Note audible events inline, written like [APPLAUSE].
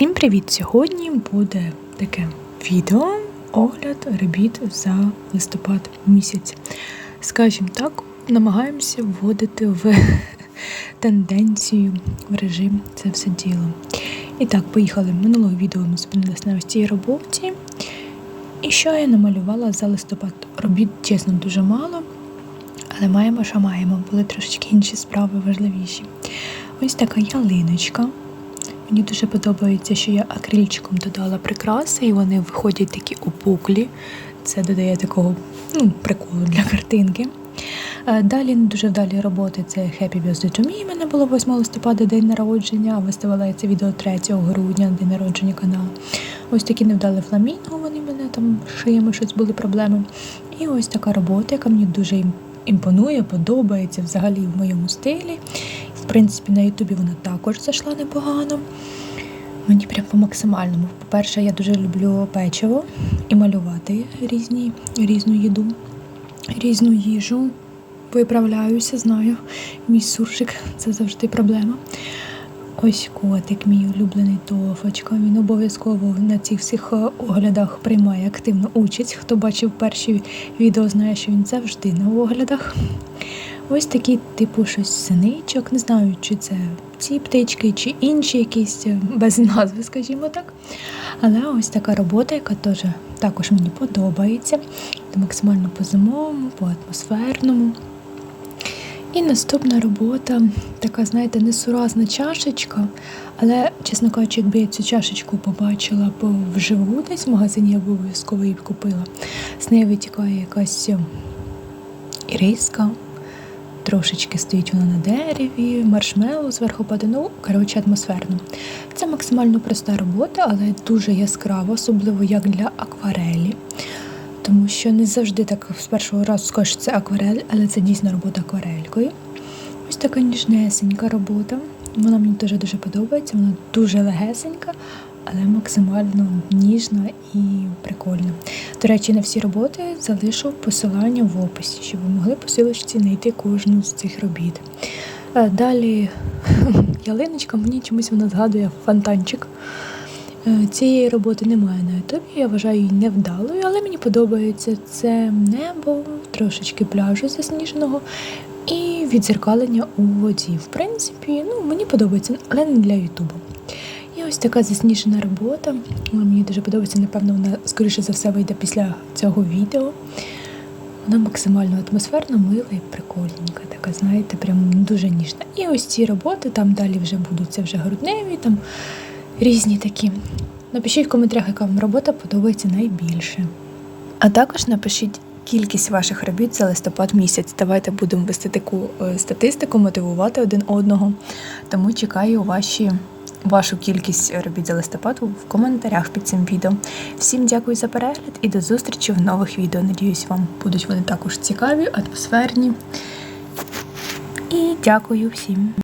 Всім привіт! Сьогодні буде таке відео огляд робіт за листопад місяць. Скажімо так, намагаємося вводити в [LAUGHS] тенденцію, в режим це все діло. І так, поїхали. Минулого відео ми зупинилися на цій роботі. І що я намалювала за листопад? Робіт, чесно, дуже мало, але маємо, що маємо. Були трошечки інші справи важливіші. Ось така ялиночка. Мені дуже подобається, що я акрильчиком додала прикраси, і вони виходять такі опуклі. Це додає такого ну, приколу для картинки. Е, Далі дуже вдалі роботи це Happy Birthday to Me. У мене було 8 листопада день народження, а виставила це відео 3 грудня, день народження каналу. Ось такі невдалі фламінго, вони мене там шиями щось були проблеми. І ось така робота, яка мені дуже імпонує, подобається взагалі в моєму стилі. Принципі, на Ютубі вона також зайшла непогано. Мені прям по максимальному. По-перше, я дуже люблю печиво і малювати різні, різну їду, різну їжу. Виправляюся, знаю. Мій суржик це завжди проблема. Ось котик, мій улюблений тофочка. Він обов'язково на цих всіх е, оглядах приймає активну участь. Хто бачив перші відео, знає, що він завжди на оглядах. Ось такий, типу, щось синичок. Не знаю, чи це ці птички, чи інші якісь е, без назви, скажімо так. Але ось така робота, яка теж також мені подобається. Максимально по зимовому, по атмосферному. І наступна робота, така, знаєте, несуразна чашечка. Але, чесно кажучи, якби я цю чашечку побачила вживу десь в магазині, я б обов'язково її купила. З неї витікає якась е, іриска, трошечки стоїть вона на дереві, маршмеллоу зверху падає, ну, коротше, атмосферно. Це максимально проста робота, але дуже яскрава, особливо як для акварелі. Тому що не завжди так з першого разу скажеш, що це акварель, але це дійсно робота акварелькою. Ось така ніжнесенька робота. Вона мені дуже дуже подобається, вона дуже легесенька, але максимально ніжна і прикольна. До речі, на всі роботи залишу посилання в описі, щоб ви могли по силочці знайти кожну з цих робіт. Е, Далі [LAUGHS] ялиночка, мені чомусь вона згадує фонтанчик. Е, Цієї роботи немає на ютубі, я вважаю її невдалою, але мені подобається це небо, трошечки пляжу засніженого і відзеркалення у воді. В принципі, ну, мені подобається, але не для ютубу. Ось така засніжена робота. Мені дуже подобається, напевно, вона, скоріше за все, вийде після цього відео. Вона максимально атмосферна, мила і прикольненька, така, знаєте, прям дуже ніжна. І ось ці роботи, там далі вже будуть це вже грудневі, там різні такі. Напишіть в коментарях, яка вам робота подобається найбільше. А також напишіть кількість ваших робіт за листопад місяць. Давайте будемо вести таку е, статистику, мотивувати один одного. Тому чекаю ваші, вашу кількість робіт за листопад в коментарях під цим відео. Всім дякую за перегляд і до зустрічі в нових відео. Надіюсь, вам будуть вони також цікаві, атмосферні. І дякую всім.